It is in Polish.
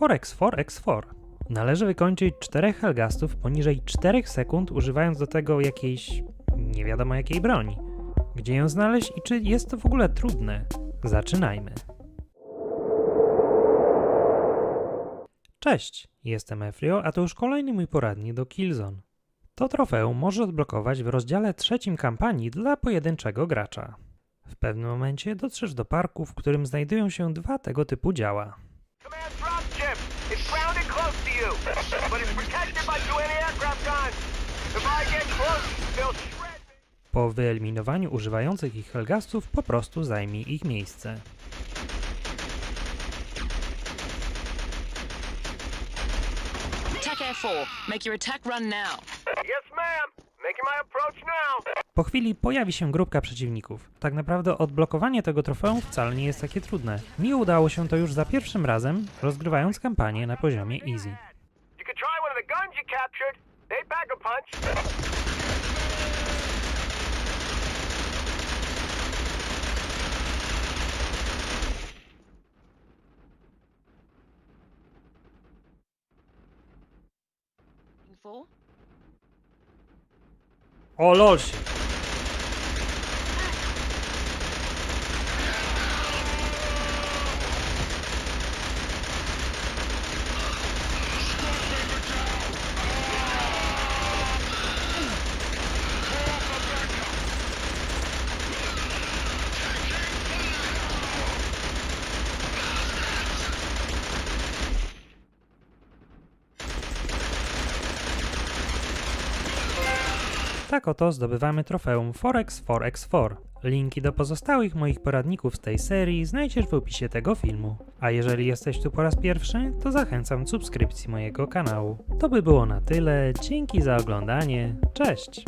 4x4x4. Należy wykończyć 4 Helgastów poniżej 4 sekund, używając do tego jakiejś nie wiadomo jakiej broni. Gdzie ją znaleźć i czy jest to w ogóle trudne? Zaczynajmy. Cześć, jestem Efrio, a to już kolejny mój poradnik do Killzone. To trofeum może odblokować w rozdziale trzecim kampanii dla pojedynczego gracza. W pewnym momencie dotrzesz do parku, w którym znajdują się dwa tego typu działa. Close to you, but it's protected by two anti-aircraft guns. If I get close, they'll shred me. Po wyeliminowaniu używających ich Helgastów po prostu zajmij ich miejsce. Attack Air 4. Make your attack run now. Yes, ma'am. Making my approach now. Po chwili pojawi się grupka przeciwników. Tak naprawdę odblokowanie tego trofeum wcale nie jest takie trudne. Mi udało się to już za pierwszym razem, rozgrywając kampanię na poziomie easy. You could Tak oto zdobywamy trofeum 4x4x4. Linki do pozostałych moich poradników z tej serii znajdziesz w opisie tego filmu. A jeżeli jesteś tu po raz pierwszy, to zachęcam do subskrypcji mojego kanału. To by było na tyle, dzięki za oglądanie, cześć!